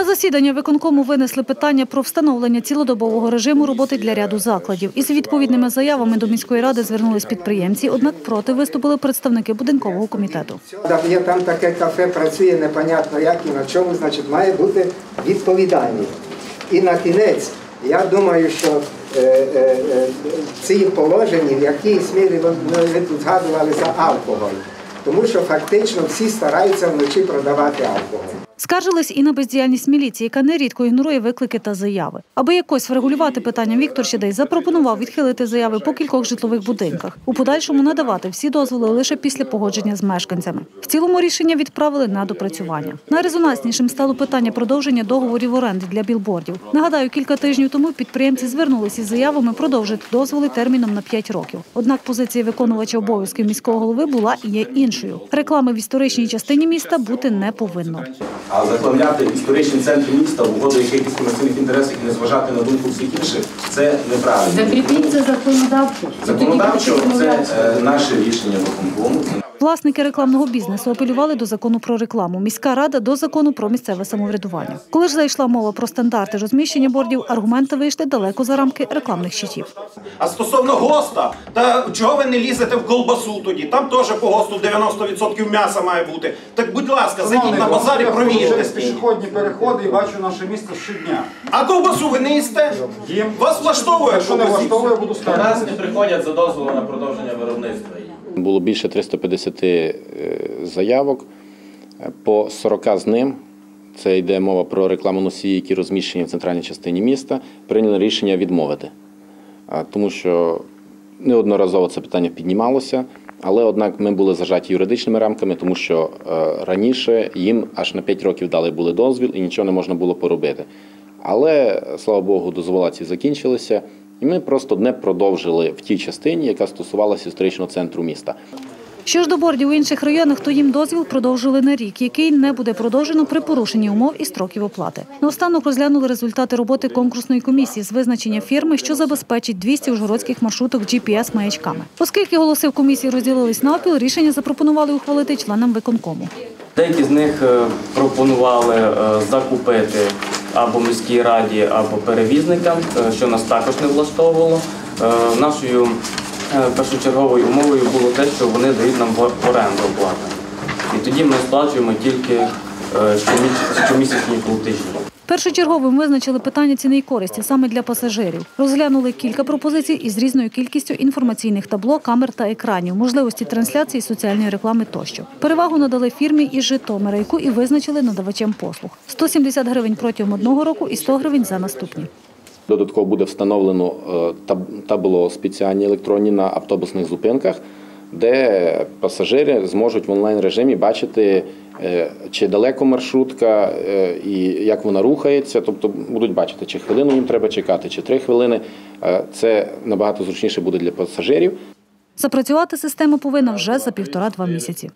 На засідання виконкому винесли питання про встановлення цілодобового режиму роботи для ряду закладів. Із відповідними заявами до міської ради звернулись підприємці, однак проти виступили представники будинкового комітету. Там таке кафе, працює непонятно як і на чому, значить, має бути відповідальність. І на кінець, я думаю, що е, е, е, ці положення в якійсь мірі ви ви тут згадували за алкоголь. Тому що фактично всі стараються вночі продавати алкоголь. Скаржились і на бездіяльність міліції, яка нерідко ігнорує виклики та заяви. Аби якось врегулювати питання, Віктор Щедей запропонував відхилити заяви по кількох житлових будинках. У подальшому надавати всі дозволи лише після погодження з мешканцями. В цілому рішення відправили на допрацювання. Найрезонанснішим стало питання продовження договорів оренди для білбордів. Нагадаю, кілька тижнів тому підприємці звернулися із заявами продовжити дозволи терміном на 5 років. Однак позиція виконувача обов'язків міського голови була і є іншою. Реклами в історичній частині міста бути не повинно. А заплавляти історичні центри міста в угоду якихось комерційних інтересів і не зважати на думку всіх інших це неправильно. Закріпіть це законодавчо. Законодавчо це е, наше рішення виконкому. Власники рекламного бізнесу апелювали до закону про рекламу. Міська рада до закону про місцеве самоврядування. Коли ж зайшла мова про стандарти розміщення бордів, аргументи вийшли далеко за рамки рекламних щитів. А стосовно ГОСТа, та чого ви не лізете в колбасу тоді? Там теж по ГОСТу 90% м'яса має бути. Так будь ласка, зайдіть на базар і провірте. Пішохідні переходи і бачу наше місто щодня. А ковбасу ви не їсте? Їм. Вас влаштовує Якщо не влаштовує, буду До скаржити. нас не приходять за дозволом на продовження виробництва. Було більше 350 е, заявок. По 40 з ним, це йде мова про рекламу носії, які розміщені в центральній частині міста, прийняли рішення відмовити. Тому що неодноразово це питання піднімалося, але однак ми були зажаті юридичними рамками, тому що е, раніше їм аж на 5 років дали були дозвіл і нічого не можна було поробити. Але, слава Богу, дозвола ці закінчилися, і ми просто не продовжили в тій частині, яка стосувалася історичного центру міста. Що ж до бордів у інших районах, то їм дозвіл продовжили на рік, який не буде продовжено при порушенні умов і строків оплати. Наостанок розглянули результати роботи конкурсної комісії з визначення фірми, що забезпечить 200 ужгородських маршруток GPS-маячками. Оскільки голоси в комісії розділились навпіл, рішення запропонували ухвалити членам виконкому. Деякі з них е, пропонували е, закупити або міській раді, або перевізникам, е, що нас також не влаштовувало. Е, Нашою е, першочерговою умовою було те, що вони дають нам оренду оплату. І тоді ми сплачуємо тільки щомісячні платежі. Першочерговим визначили питання ціни і користі саме для пасажирів. Розглянули кілька пропозицій із різною кількістю інформаційних табло, камер та екранів, можливості трансляції соціальної реклами тощо. Перевагу надали фірмі із Житомира, яку і визначили надавачем послуг. 170 гривень протягом одного року і 100 гривень за наступні. Додатково буде встановлено е, табло спеціальні електронні на автобусних зупинках, де пасажири зможуть в онлайн режимі бачити, е, чи далеко маршрутка е, і як вона рухається. Тобто будуть бачити, чи хвилину їм треба чекати, чи три хвилини. Е, Це набагато зручніше буде для пасажирів. Запрацювати система повинна вже за півтора-два місяці.